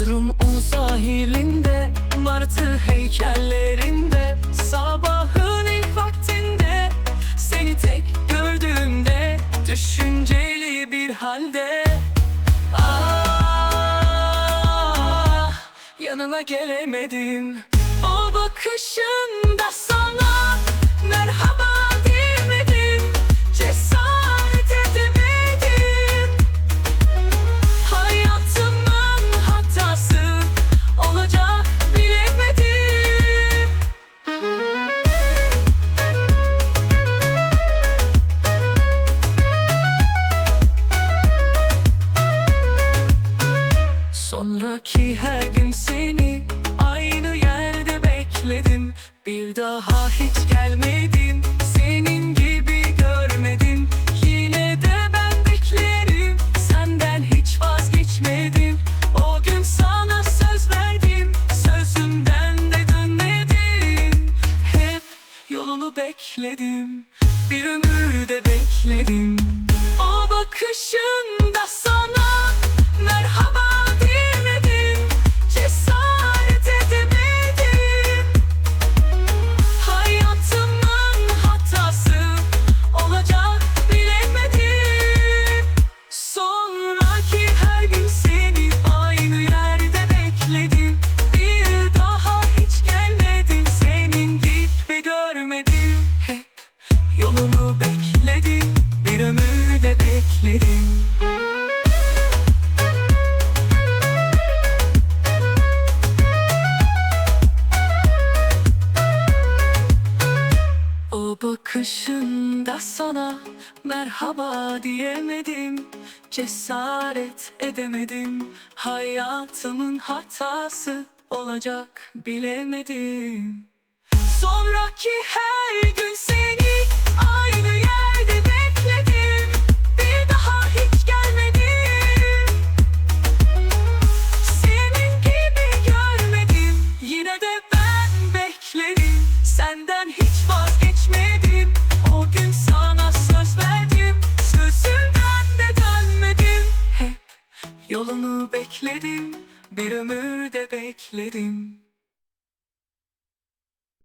Bodrum'un sahilinde Martı heykellerinde Sabahın ilk vaktinde. Seni tek gördüğümde Düşünceli bir halde. Ah Yanına gelemedim. O bakışında sana Sonraki her gün seni aynı yerde bekledim Bir daha hiç gelmedim senin gibi görmedim Yine de ben beklerim senden hiç vazgeçmedim. O gün sana söz verdim sözümden de dönmedim Hep yolunu bekledim bir ömür de bekledim. O bakışında sana bekledim O bakışında sana merhaba diyemedim. Cesaret edemedim. Hayatımın hatası olacak bilemedim. Sonraki her gün seni bekledim Bir ömür de bekledim